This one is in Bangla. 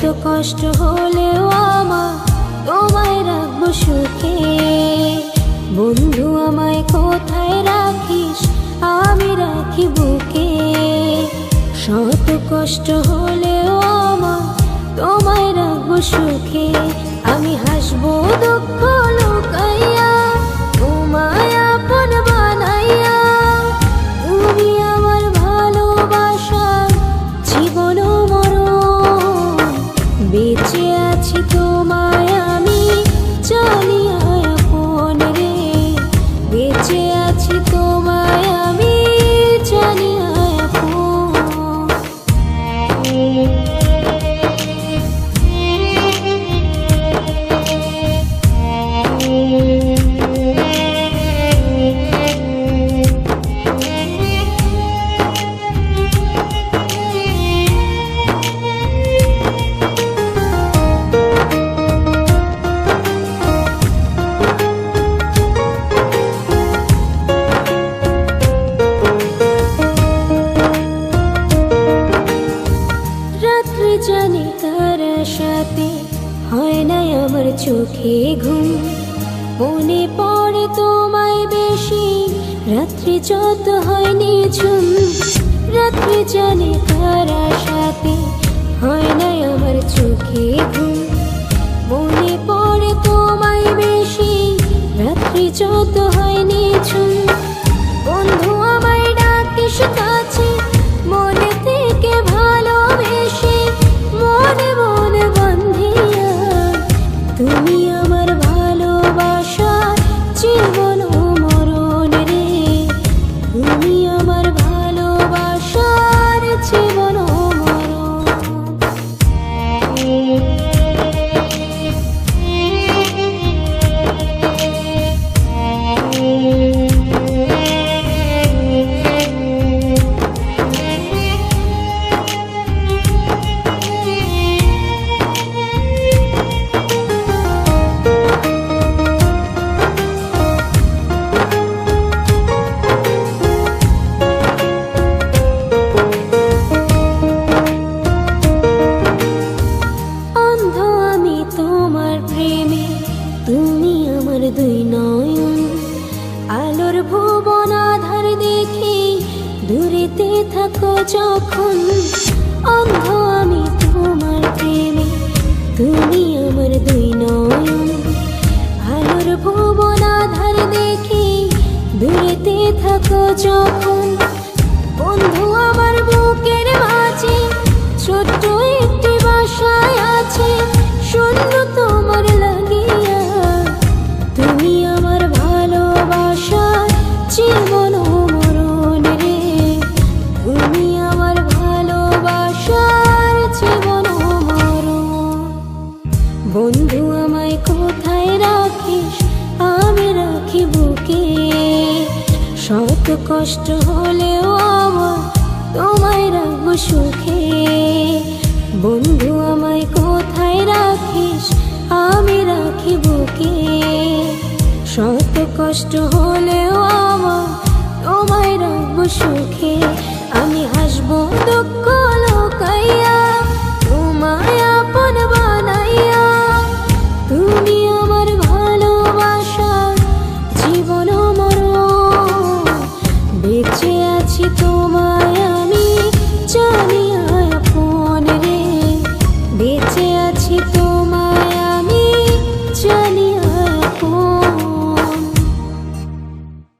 শত কষ্ট হলেও আমার তোমায় রাখব সুখে। বন্ধু, আমায় কোথায় রাখিস? আমি রাখি বুকে। শত কষ্ট হলেও আমার তোমায় রাখব সুখে। হয় না আমার চোখে ঘুম। মনে পড়ে তোমায় বেশি। রাত্রি যত হয়নি ঝুম। রাত্রি জানি তার সাথে হয় না আমার চোখে ঘুম। মনে পড়ে তোমায় বেশি। রাত্রি যত হয়নি আধার দেখি, দূরেতে থাকো যখন। অন্ধ আমি তোমার প্রেমে, তুমি আমার দুই নয়ন। আলোর ভুবন আধার দেখে, দূরেতে থাকো যখন। বন্ধু কষ্ট হলেও আমার তোমায় রাখব সুখে। বন্ধু, আমায় কোথায় রাখিস? আমি রাখি বুকে। শত কষ্ট হলেও আমার তোমায় রাখব সুখে।